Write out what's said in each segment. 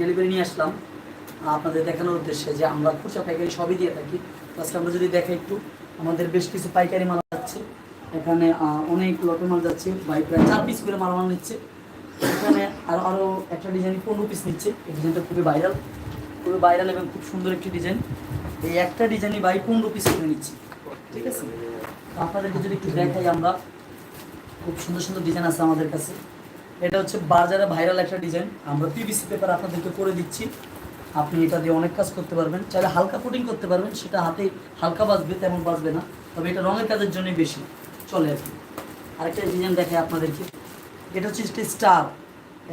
Delivery নিয়ে আসলাম। আপনাদের দেখানোর উদ্দেশ্যে যে আমরা খুচরা পাইকারি সবই দিয়ে থাকি। আজকে আমরা যদি দেখাই একটু, আমাদের বেশ কিছু পাইকারি মাল যাচ্ছে এখানে অনেক লটের মাল যাচ্ছে, ভাই প্রায় চার পিস করে মাল মাল নিচ্ছে। এখানে আরও আরও একটা ডিজাইন পনেরো পিস নিচ্ছে। এই ডিজাইনটা খুবই ভাইরাল খুবই ভাইরাল এবং খুব সুন্দর একটি ডিজাইন এই একটা ডিজাইনই বাই পনেরো পিস করে নিচ্ছে। ঠিক আছে? আপনাদেরকে যদি একটু দেখাই আমরা, খুব সুন্দর সুন্দর ডিজাইন আছে আমাদের কাছে। এটা হচ্ছে বাজারে ভাইরাল একটা ডিজাইন। আমরা পিভিসি পেপার আপনাদেরকে করে দিচ্ছি। আপনি এটা দিয়ে অনেক কাজ করতে পারবেন। চাইলে হালকা কোটিং করতে পারবেন, সেটা হাতে হালকা বাজবে, তেমন বাজবে না। তবে এটা রঙের কাজের জন্যই বেশি। চলে কি আরেকটা ডিজাইন দেখে আপনাদেরকে। এটা হচ্ছে স্টার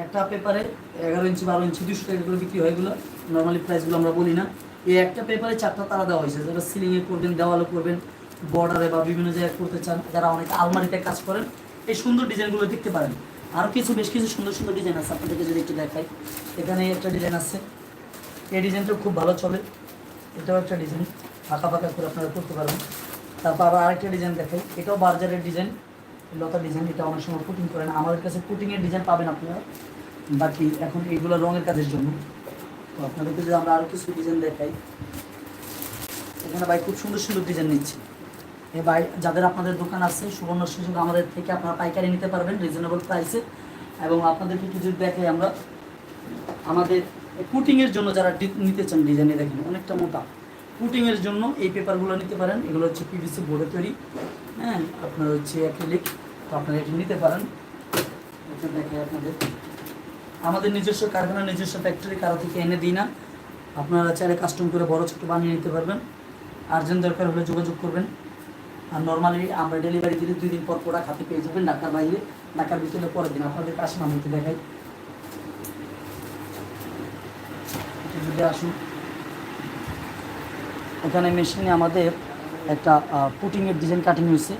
একটা পেপারে এগারো ইঞ্চি, বারো ইঞ্চি, দুশো টাকা করে বিক্রি হয় এগুলো। নর্মালি প্রাইসগুলো আমরা বলি না। এই একটা পেপারে চারটা তারা দেওয়া হয়েছে। যারা সিলিংয়ে করবেন দেওয়ালে করবেন বর্ডারে বা বিভিন্ন জায়গায় করতে চান, যারা অনেক আলমারিতে কাজ করেন, এই সুন্দর ডিজাইনগুলো দেখতে পারেন। আরও কিছু, বেশ কিছু সুন্দর সুন্দর ডিজাইন আছে আপনাদেরকে যদি একটু দেখাই। এখানে একটা ডিজাইন আছে। এই ডিজাইনটা খুব ভালো চলে। এটাও একটা ডিজাইন ফাঁকা ফাঁকা করে আপনারা করতে পারবেন। তারপর আবার আরেকটা ডিজাইন দেখাই। এটাও বার্জারের ডিজাইন লতা ডিজাইন এটা অনেক সময় পুটিং করেন। আমাদের কাছে পুটিংয়ের ডিজাইন পাবেন আপনারা। বাকি এখন এইগুলো রঙের কাজের জন্য। তো আপনাদেরকে যদি আমরা আরও কিছু ডিজাইন দেখাই। এখানে ভাই খুব সুন্দর সুন্দর ডিজাইন নিচ্ছে। ভাই, যাদের আপনাদের দোকান আছে, সুবর্ণ সুযোগ আমাদের থেকে আপনারা পাইকারি নিতে পারবেন রিজনেবল প্রাইসে এবং আপনাদেরকে কিছু দেখাই আমরা, আমাদের পুটিংয়ের জন্য যারা নিতে চান ডিজাইনে দেখেন, অনেকটা মোটা। পুটিংয়ের জন্য এই পেপারগুলো নিতে পারেন, এগুলো হচ্ছে পিভিসি বোর্ডে তৈরি। হ্যাঁ আপনার হচ্ছে অ্যাক্রিলিক তো আপনারা এটি নিতে পারেন। এটা দেখাই আপনাদের। আমাদের নিজস্ব কারখানা, নিজস্ব ফ্যাক্টরি কারও থেকে এনে দিই না। আপনারা চাইলে কাস্টম করে বড় ছোটো বানিয়ে নিতে পারবেন। আর্জেন্ট দরকার হলে যোগাযোগ করবেন। আর নর্মালি আমরা ডেলিভারি দিলে দুই দিন পর প্রোডাক্ট হাতে পেয়ে যাবেন ঢাকার বাইরে। ঢাকার ভিতরে পরের দিন আপনাদের কাছে নাম হতে দেখাই। যদি আসুন। এখানে মেশিনে আমাদের একটা পুটিংয়ের ডিজাইন কাটিং হয়েছে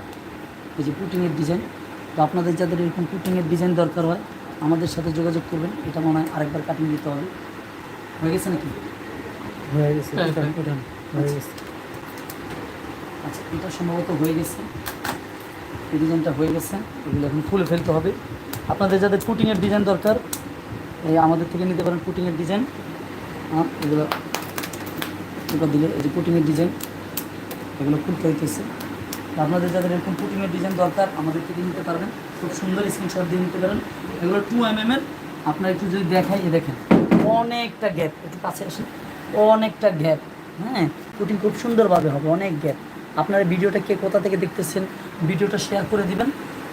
এই যে পুটিংয়ের ডিজাইন তো আপনাদের যাদের এরকম পুটিংয়ের ডিজাইন দরকার হয় আমাদের সাথে যোগাযোগ করবেন। এটা মনে হয় আরেকবার কাটিং দিতে হবে। হয়ে গেছে নাকি? হয়ে গেছে। হয়ে গেছে। আচ্ছা এটা সম্ভবত হয়ে গেছে। এই ডিজাইনটা হয়ে গেছে, এগুলো এখন ফুলে ফেলতে হবে। আপনাদের যাদের পুটিংয়ের ডিজাইন দরকার, এই আমাদের থেকে নিতে পারেন পুটিংয়ের ডিজাইন। এগুলো এবার দিলে এই যে পুটিংয়ের ডিজাইন, এগুলো খুলতে হইতেছে। আপনাদের যাদের এরকম পুটিংয়ের ডিজাইন দরকার, আমাদের থেকে নিতে পারবেন। খুব সুন্দর স্ক্রিনশট দিয়ে নিতে পারেন। এগুলো টু এম এম এর। আপনার একটু যদি দেখাই, এ দেখেন, অনেকটা গ্যাপ একটু কাছে আসেন, অনেকটা গ্যাপ হ্যাঁ পুটিং খুব সুন্দরভাবে হবে, অনেক গ্যাপ আপনারা ভিডিওটা কে কোথা থেকে দেখতেছেন, ভিডিওটা শেয়ার করে দিবেন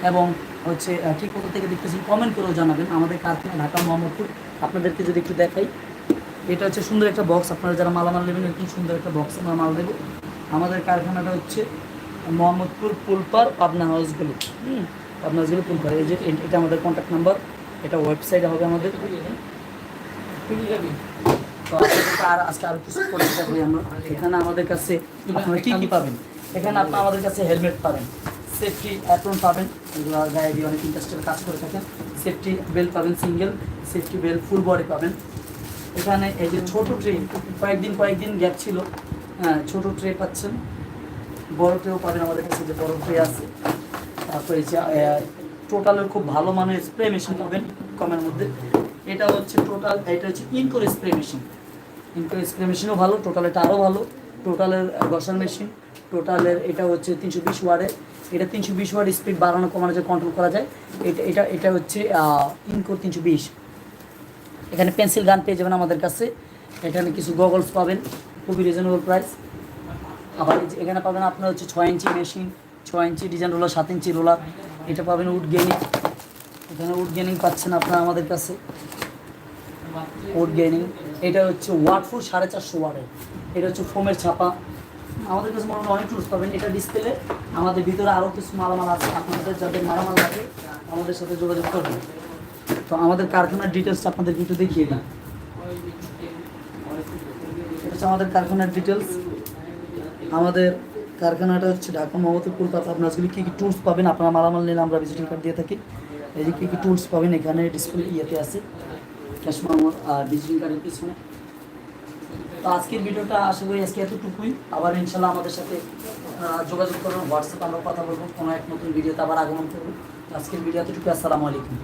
এবং হচ্ছে কে কোথা থেকে দেখতেছেন কমেন্ট করেও জানাবেন। আমাদের কারখানা ঢাকা মোহাম্মদপুর। আপনাদেরকে যদি একটু দেখাই, এটা হচ্ছে সুন্দর একটা বক্স আপনারা যারা মালামাল নেবেন, এরকম সুন্দর একটা বক্স আমরা মাল দেবো। আমাদের কারখানাটা হচ্ছে মোহাম্মদপুর পুলপার পাবনা হাউসগুলো। হুম, পাবনা হাউসগুলো পুলপার এই যে এটা আমাদের কন্ট্যাক্ট নাম্বার এটা ওয়েবসাইট হবে আমাদের। তো আর আজকে আরও কিছু আমরা। এখানে আমাদের কাছে কি কি পাবেন? এখানে আপনি আমাদের কাছে হেলমেট পাবেন। সেফটি অ্যাপ্রন পাবেন। এগুলো গায়ে দিয়ে অনেক ইন্ডাস্ট্রিয়াল কাজ করে থাকেন। সেফটি বেল্ট পাবেন single safety belt full body পাবেন। এখানে এই যে ছোট ট্রে কয়েকদিন কয়েকদিন গ্যাপ ছিল। হ্যাঁ ছোটো ট্রে পাচ্ছেন। বড় ট্রেও পাবেন আমাদের কাছে যে বড় ট্রে আছে। তারপরে যে টোটালের খুব ভালো মানের স্প্রে মেশিন পাবেন কমের মধ্যে। এটা হচ্ছে টোটাল এটা হচ্ছে ইনকোর স্প্রে মেশিন ইনকোর স্প্রে মেশিনও ভালো টোটাল এটা আরও ভালো। টোটালের গসার মেশিন টোটালের এটা হচ্ছে তিনশো বিশ ওয়ার্ডের এটা তিনশো বিশ ওয়ার্ড স্পিড বাড়ানো, কমানো যায় কন্ট্রোল করা যায়, এটা এটা এটা হচ্ছে ইনকোর তিনশো বিশ। এখানে পেন্সিল গান পেয়ে যাবেন আমাদের কাছে। এখানে কিছু গগলস পাবেন, খুবই রিজনেবল প্রাইস আবার এখানে পাবেন আপনার হচ্ছে ছয় ইঞ্চি মেশিন ছয় ইঞ্চি ডিজাইন রোলার সাত ইঞ্চি রোলার এটা পাবেন উড গেনিং এখানে উড গেনিং পাচ্ছেন আপনারা আমাদের কাছে। উড গেনিং এটা হচ্ছে ওয়াট ফুট সাড়ে চারশো ওয়াটের এটা হচ্ছে ফোমের ছাপা। আমাদের কাছে মোটামুটি অনেক টুলস পাবেন। এটা ডিসপ্লে আমাদের ভিতরে আরও কিছু মালামাল আছে। আপনাদের যাদের মালামাল আছে আমাদের সাথে যোগাযোগ করবেন। তো আমাদের কারখানার ডিটেলস আপনাদের একটু দেখিয়ে এটা হচ্ছে আমাদের কারখানার ডিটেলস আমাদের কারখানাটা হচ্ছে ঢাকা মহম্মদ কলকাতা আপনার কী কী টুলস পাবেন, আপনারা মালামাল নিলে আমরা ভিজিটিং কার্ড দিয়ে থাকি। এই যে কী কী টুলস পাবেন, এখানে ডিসপ্লে ইয়েতে আছে। ক্যাশ মামর আর ভিজিটিং কার্ডের পিছনে। তো আজকের ভিডিওটা আশা করি আজকে এতটুকুই। আবার ইনশাল্লাহ আমাদের সাথে যোগাযোগ করবেন হোয়াটসঅ্যাপ আমরা কথা বলব, কোনো এক নতুন ভিডিওতে আবার আগমন করব। আজকের ভিডিও এতটুকু আসসালামু আলাইকুম।